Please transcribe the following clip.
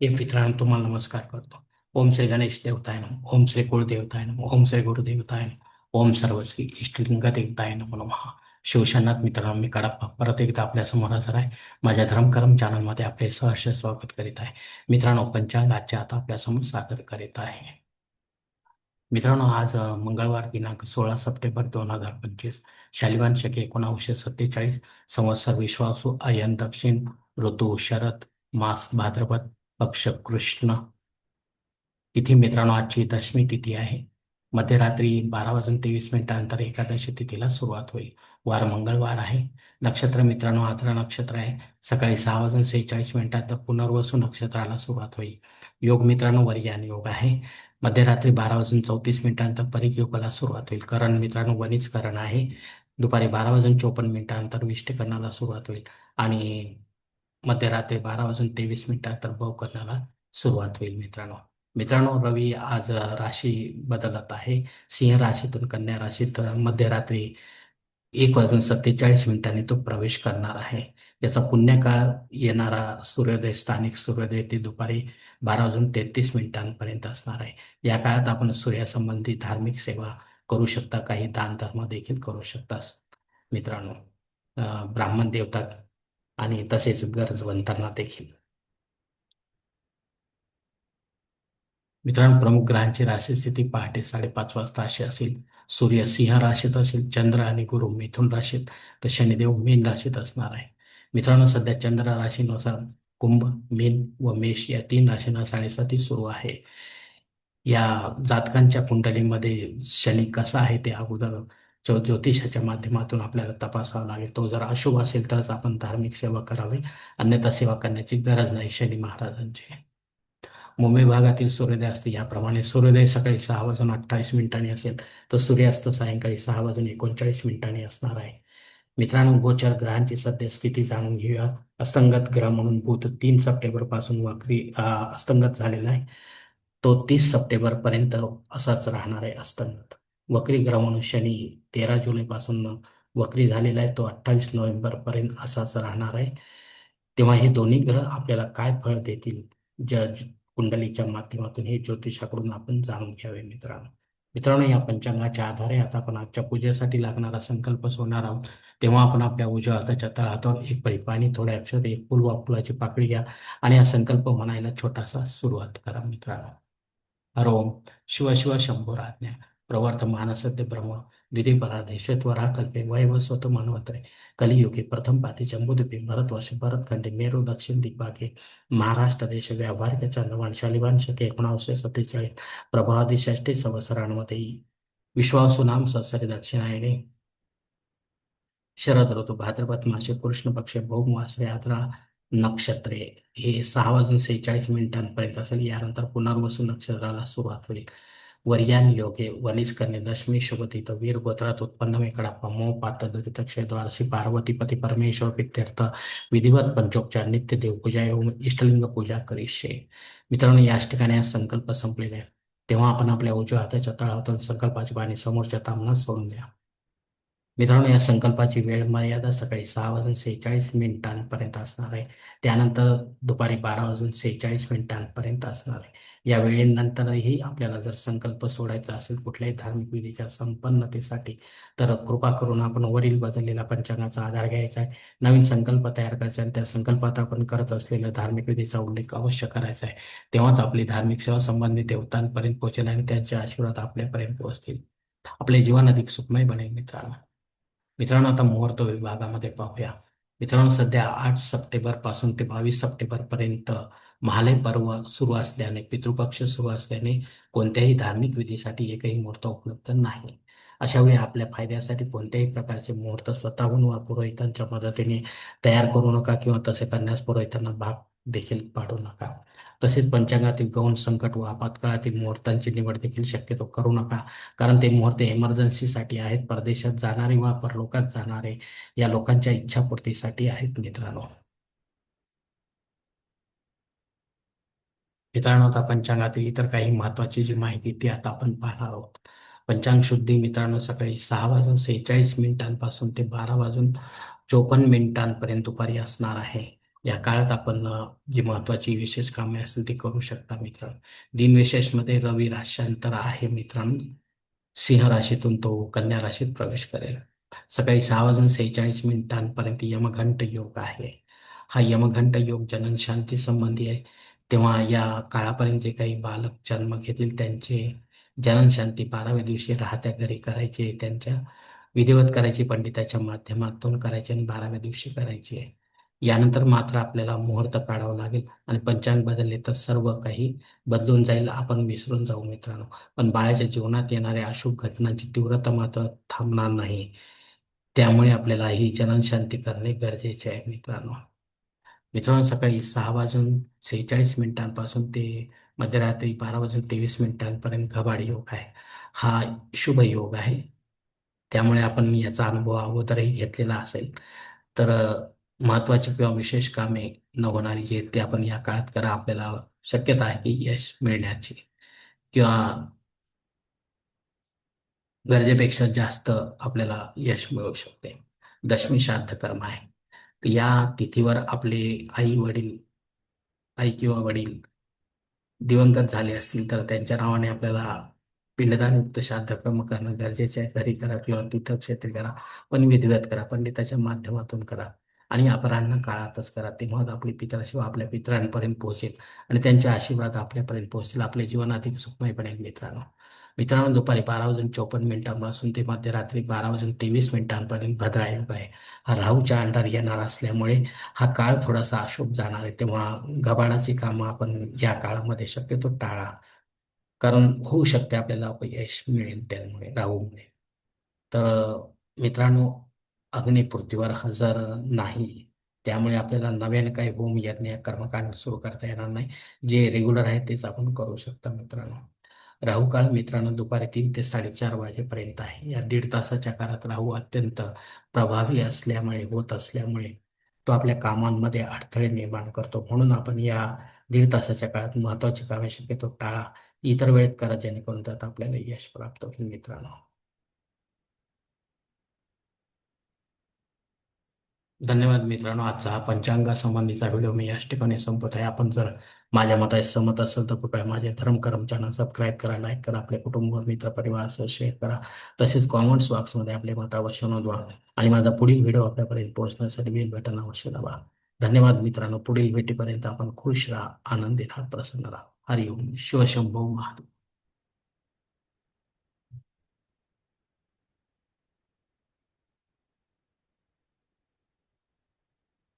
हे मित्रांनो तुम्हाला नमस्कार करतो. ओम श्री गणेश देवताय नम ओम श्री कुळदेवताय नम ओम श्री गुरुदेवताय नम ओम सर्वश्री इष्टलिंग देवताय नम नमः. शिवशनाथ मित्रांनो मी कडप्पा परत एकदा आपल्यासमोर हजर आहे. माझ्या धर्मकर्म चॅनलमध्ये आपले सहर्ष स्वागत करीत आहे. मित्रांनो पंचांग आजच्या आता आपल्यासमोर सादर करीत आहे. मित्रांनो आज मंगळवार दिनांक सोळा सप्टेंबर दोन हजार पंचवीस शालिवान शके एकोणावीसशे सत्तेचाळीस संवत्सर विश्वासू अयन दक्षिण ऋतू शरद मास भाद्रपद पक्ष कृष्ण. तिथी मित्रांनो आजची दशमी तिथी आहे. मध्यरात्री बारा वाजून तेवीस मिनिटानंतर एकादशी तिथीला सुरुवात होईल. वार मंगळवार आहे. नक्षत्र मित्रांनो आद्रा नक्षत्र आहे. सकाळी सहा वाजून सेहेचाळीस मिनिटात पुनर्वसू नक्षत्राला सुरुवात होईल. योग मित्रांनो वरियान योग आहे. मध्यरात्री बारा वाजून चौतीस मिनिटानंतर परिक योगाला सुरुवात होईल. करण मित्रांनो वनिज करण आहे. दुपारी बारा वाजून चोपन्न मिनिटानंतर विष्टीकरणाला सुरुवात होईल. आणि मध्यरात्री बारा वाजून तेवीस मिनिटात भाव करण्याला सुरुवात होईल मित्रांनो. मित्रांनो रवी आज राशी बदलत आहे. सिंह राशीतून कन्या राशीत मध्यरात्री एक वाजून सत्तेचाळीस मिनिटांनी तो प्रवेश करणार आहे. याचा पुण्यकाळ येणारा सूर्योदय स्थानिक सूर्योदय ते दुपारी बारा वाजून तेहतीस मिनिटांपर्यंत असणार आहे. या काळात आपण सूर्यासंबंधी धार्मिक सेवा करू शकता काही दान धर्म देखील करू शकता मित्रांनो. ब्राह्मण देवता आणि तसेच गरजवंतांना देखील. मित्रांनो प्रमुख ग्रहांची राशी स्थिती पहाटे साडेपाच वाजता अशी असेल. सूर्य सिंह राशीत असेल चंद्र आणि गुरु मिथुन राशीत तर शनिदेव मीन राशीत असणार आहे. मित्रांनो सध्या चंद्र राशीनुसार कुंभ मीन व मेष या तीन राशींना साडेसाती सुरू आहे. या जातकांच्या कुंडलीमध्ये शनी कसा आहे ते अगोदर जो ज्योतिषाच्या माध्यमातून आपल्याला तपासावा लागेल. तो जर अशुभ असेल तरच आपण धार्मिक सेवा करावी. अन्यथा सेवा करण्याची गरज नाही. शनी महाराजांची. मुंबई भागातील सूर्योदय असते. याप्रमाणे सूर्योदय सकाळी सहा वाजून अठ्ठावीस मिनिटांनी असेल तर सूर्यास्त सायंकाळी सहा वाजून एकोणचाळीस मिनिटांनी असणार आहे. मित्रांनो गोचर ग्रहांची सद्यस्थिती जाणून घेऊया. अस्तंगत ग्रह म्हणून बुध तीन सप्टेंबरपासून वाकरी अस्तंगत झालेला आहे. तो तीस सप्टेंबर पर्यंत असाच राहणार आहे अस्तंगत. वक्री ग्रहण शनी तेरा जुलैपासून वक्री झालेला आहे. तो अठ्ठावीस नोव्हेंबरपर्यंत असाच राहणार आहे. तेव्हा हे दोन्ही ग्रह आपल्याला काय फळ देतील? ज्या कुंडलीच्या माध्यमातून हे ज्योतिषाकडून आपण जाणून घ्यावे मित्रांनो. मित्रांनो या पंचांगाच्या आधारे आता आपण आजच्या पूजेसाठी लागणारा संकल्प सोडणार आहोत. तेव्हा आपण आपल्या उजव्या हाताच्या तळहातावर एक परिपाणी थोडे अक्षर एक फुल वा फुलाची पाकळी घ्या आणि हा संकल्प म्हणायला छोटासा सुरुवात करा मित्रांनो. हरोम शिव शिव शंभोराज्ञा. प्रवर्तमान सद्य ब्रह्म विधी पराधेश्वरा कल्पे वैवस्वत मनवत्रे कलियुगे प्रथम पाती जम्बूद्वीपे भरतवर्ष भरतखंडे मेरू दक्षिण दिग्भागे महाराष्ट्र देश व्यावहारिक चंद्रवान शालिवान शके एकोणावीसशे सत्तेचाळीस प्रभादी षष्टी संवत्सरांमध्ये विश्वासू नाम संसरी दक्षिणायने। शरद ऋतू भाद्रपद मासे कृष्ण पक्ष भौमवास यात्रा नक्षत्रे। हे सहा वाजून सेहेचाळीस मिनिटांपर्यंत असेल यानंतर पुनर्वसू नक्षत्राला सुरुवात होईल। वर्यान योगे वनिज करणे दशमी शुभतीत वीर गोत्रात उत्पन्न वेकडा पमो पात दुरित क्षेद्वार श्री पार्वती पती परमेश्वर प्रित्यर्थ विधिवत पंचोपचार नित्य देवपूजा एवं इष्टलिंग पूजा करीशे. मित्रांनो याच ठिकाणी हा संकल्प संपलेला आहे. तेव्हा आपण आपल्या उजव्या हाताच्या तळातून संकल्पाची पाणी समोरच्या तामनात सोडून द्या. मित्रांनो या संकल्पाची वेळ मर्यादा सकाळी सहा वाजून सेहेचाळीस मिनिटांपर्यंत असणार आहे. त्यानंतर दुपारी बारा वाजून सेहेचाळीस मिनिटांपर्यंत असणार आहे. या वेळेनंतरही आपल्याला जर संकल्प सोडायचा असेल कुठल्याही धार्मिक विधीच्या संपन्नतेसाठी तर कृपा करून आपण वरील बदललेला पंचांगाचा आधार घ्यायचा आहे. नवीन संकल्प तयार करायचा आणि त्या संकल्पात आपण करत असलेल्या धार्मिक विधीचा उल्लेख अवश्य करायचा आहे. तेव्हाच आपली धार्मिक सेवा संबंधित देवतांपर्यंत पोहोचेल आणि त्यांचे आशीर्वाद आपल्यापर्यंत पोहोचतील. आपले जीवन अधिक सुखमय बनेल मित्रांनो. मित्रांनो आता मुहूर्त विभागामध्ये पाहूया. मित्रांनो सध्या आठ सप्टेंबरपासून ते बावीस सप्टेंबर पर्यंत महालय पर्व सुरू असल्याने पितृपक्ष सुरू असल्याने कोणत्याही धार्मिक विधीसाठी एकही मुहूर्त उपलब्ध नाही. अशा वेळी आपल्या फायद्यासाठी कोणत्याही प्रकारचे मुहूर्त स्वतःहून वा पुरोहितांच्या मदतीने तयार करू नका किंवा तसे करण्यास पुरोहितांना भाग देखील पाडू नका. तसेच पंचांगातील गौण संकट व आपत्काळातील मुहूर्तांची निवड देखील शक्यतो करू नका. कारण ते मुहूर्त इमर्जन्सीसाठी आहेत. परदेशात जाणारे वा परलोकात जाणारे या लोकांच्या इच्छापूर्तीसाठी आहेत मित्रांनो. मित्रांनो आता पंचांगातील इतर काही महत्वाची जी माहिती ती आता आपण पाहणार आहोत. पंचांग शुद्धी मित्रांनो सकाळी सहा वाजून सेहेचाळीस मिनिटांपासून ते बारा वाजून चोपन्न मिनिटांपर्यंत दुपारी असणार आहे. या काळात आपण जी महत्वाची विशेष कामे असतील ती करू शकता मित्र. दिनविशेषमध्ये रवी राशांतर आहे मित्रांनो. सिंह राशीतून तो कन्या राशीत प्रवेश करेल. सकाळी सहा वाजून सेहेचाळीस मिनिटांपर्यंत यमघंट योग आहे. हा यमघंट योग जनन शांती संबंधी आहे. तेव्हा या काळापर्यंत जे काही बालक जन्म घेतील त्यांचे जनन शांती बाराव्या दिवशी राहत्या घरी करायची त्यांच्या विधिवत करायची पंडिताच्या माध्यमातून करायची आणि बाराव्या दिवशी करायची आहे. यानंतर मात्र आपल्याला मुहूर्त काढावं लागेल आणि पंचांग बदलले तर सर्व काही बदलून जाईल आपण विसरून जाऊ मित्रांनो. पण बाळाच्या जीवनात येणाऱ्या अशुभ घटनांची तीव्रता मात्र थांबणार नाही. त्यामुळे आपल्याला ही जननशांती करणे गरजेचे आहे मित्रांनो. मित्रांनो सकाळी सहा वाजून सेहेचाळीस मिनिटांपासून ते मध्यरात्री बारा वाजून तेवीस मिनिटांपर्यंत घबाड योग आहे. हा शुभ योग आहे. त्यामुळे आपण याचा अनुभव अगोदरही घेतलेला असेल. तर महत्वाची किंवा विशेष कामे न होणारी जी आहेत ते आपण या काळात करा. आपल्याला शक्यता आहे की यश मिळण्याची. किंवा गरजेपेक्षा जास्त आपल्याला यश मिळू शकते. दशमी श्राद्ध कर्म आहे. तर या तिथीवर आपले आई वडील आई किंवा वडील दिवंगत झाले असतील तर त्यांच्या नावाने आपल्याला पिंडदानयुक्त श्राद्ध कर्म करणं गरजेचे आहे. घरी करा किंवा तीर्थक्षेत्री करा पण विधिवत करा. पंडिताच्या माध्यमातून करा. आणि अपराह्न काळातच करा. तेव्हा आपली पितराशिवा आपल्या पित्रांपर्यंत पोहोचेल आणि त्यांचे आशीर्वाद आपल्यापर्यंत पोहोचतील. आपले जीवन अधिक सुखमय बनेल मित्रांनो. मित्रांनो दुपारी बारा वाजून चोपन्न मिनिटांपासून ते मध्यरात्री बारा वाजून तेवीस मिनिटांपर्यंत भद्रायोग आहे. हा राहूच्या अंडार येणार असल्यामुळे हा काळ थोडासा अशुभ जाणार आहे. तेव्हा घबाडाची कामं आपण या काळामध्ये शक्यतो टाळा. कारण होऊ शकते आपल्याला अपयश मिळेल त्यामुळे राहूमुळे. तर मित्रांनो अग्नी पृथ्वीवर हजर नाही. त्यामुळे आपल्याला नव्याने काही होम यज्ञ कर्मकांड सुरू करता येणार नाही. जे रेग्युलर आहे तेच आपण करू शकता मित्रांनो. राहू काळ मित्रांनो दुपारी तीन ते साडेचार वाजेपर्यंत आहे. या दीड तासाच्या काळात राहू अत्यंत प्रभावी असल्यामुळे होत असल्यामुळे तो आपल्या कामांमध्ये अडथळे निर्माण करतो. म्हणून आपण या दीड तासाच्या काळात महत्वाची कामे शक्यतो टाळा. इतर वेळेत करा जेणेकरून त्यात आपल्याला यश प्राप्त होईल मित्रांनो. धन्यवाद मित्रांनो. आजचा हा पंचांगासंबंधीचा व्हिडिओ मी याच ठिकाणी संपत आहे. आपण जर माझ्या मताशी सहमत असेल तर कृपया माझे धर्मकरम चॅनल सबस्क्राईब करा लाईक करा आपले कुटुंब मित्र परिवारासह शेअर करा. तसेच कॉमेंट्स बॉक्समध्ये आपले मत अवश्य नोंदवा आणि माझा पुढील व्हिडिओ आपल्यापर्यंत पोहोचण्यासाठी बेल बटन अवश्य दाबा. धन्यवाद मित्रांनो. पुढील भेटीपर्यंत आपण खुश राहा आनंदी राहा प्रसन्न राहा. हरिओम. शिवशंभो महादेव